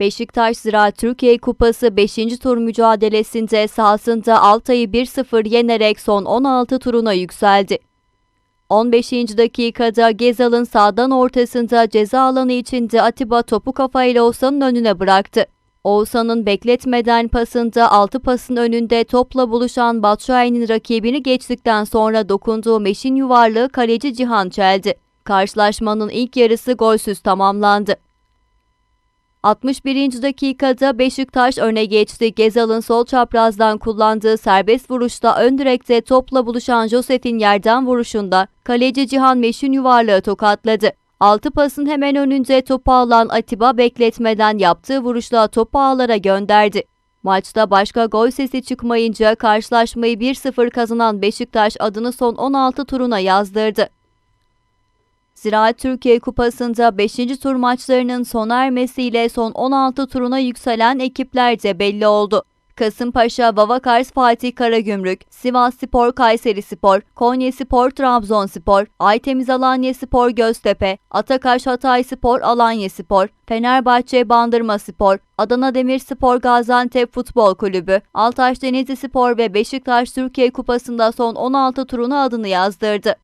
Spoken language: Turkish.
Beşiktaş Ziraat Türkiye Kupası 5. tur mücadelesinde sahasında Altay'ı 1-0 yenerek son 16 turuna yükseldi. 15. dakikada Gezal'ın sağdan ortasında ceza alanı içinde Atiba topu kafayla Oğuzhan'ın önüne bıraktı. Oğuzhan'ın bekletmeden pasında 6 pasın önünde topla buluşan Batshuayi'nin rakibini geçtikten sonra dokunduğu meşin yuvarlığı kaleci Cihan çeldi. Karşılaşmanın ilk yarısı golsüz tamamlandı. 61. dakikada Beşiktaş öne geçti. Gezal'ın sol çaprazdan kullandığı serbest vuruşta ön direkte topla buluşan Josef'in yerden vuruşunda kaleci Cihan Meşin yuvarlığı tokatladı. Altı pasın hemen önünde topu alan Atiba bekletmeden yaptığı vuruşla topu ağlara gönderdi. Maçta başka gol sesi çıkmayınca karşılaşmayı 1-0 kazanan Beşiktaş adını son 16 turuna yazdırdı. Ziraat Türkiye Kupası'nda 5. tur maçlarının sona ermesiyle son 16 turuna yükselen ekipler de belli oldu. Kasımpaşa, Vavakars Fatih Karagümrük, Sivas Spor Kayseri Spor, Konya Spor Trabzonspor, Aytemiz Alanya Spor Göztepe, Atakaş Hatay Spor Alanya Spor, Fenerbahçe Bandırma Spor, Adana Demirspor Gaziantep Futbol Kulübü, Altaş Denizli Spor ve Beşiktaş Türkiye Kupası'nda son 16 turuna adını yazdırdı.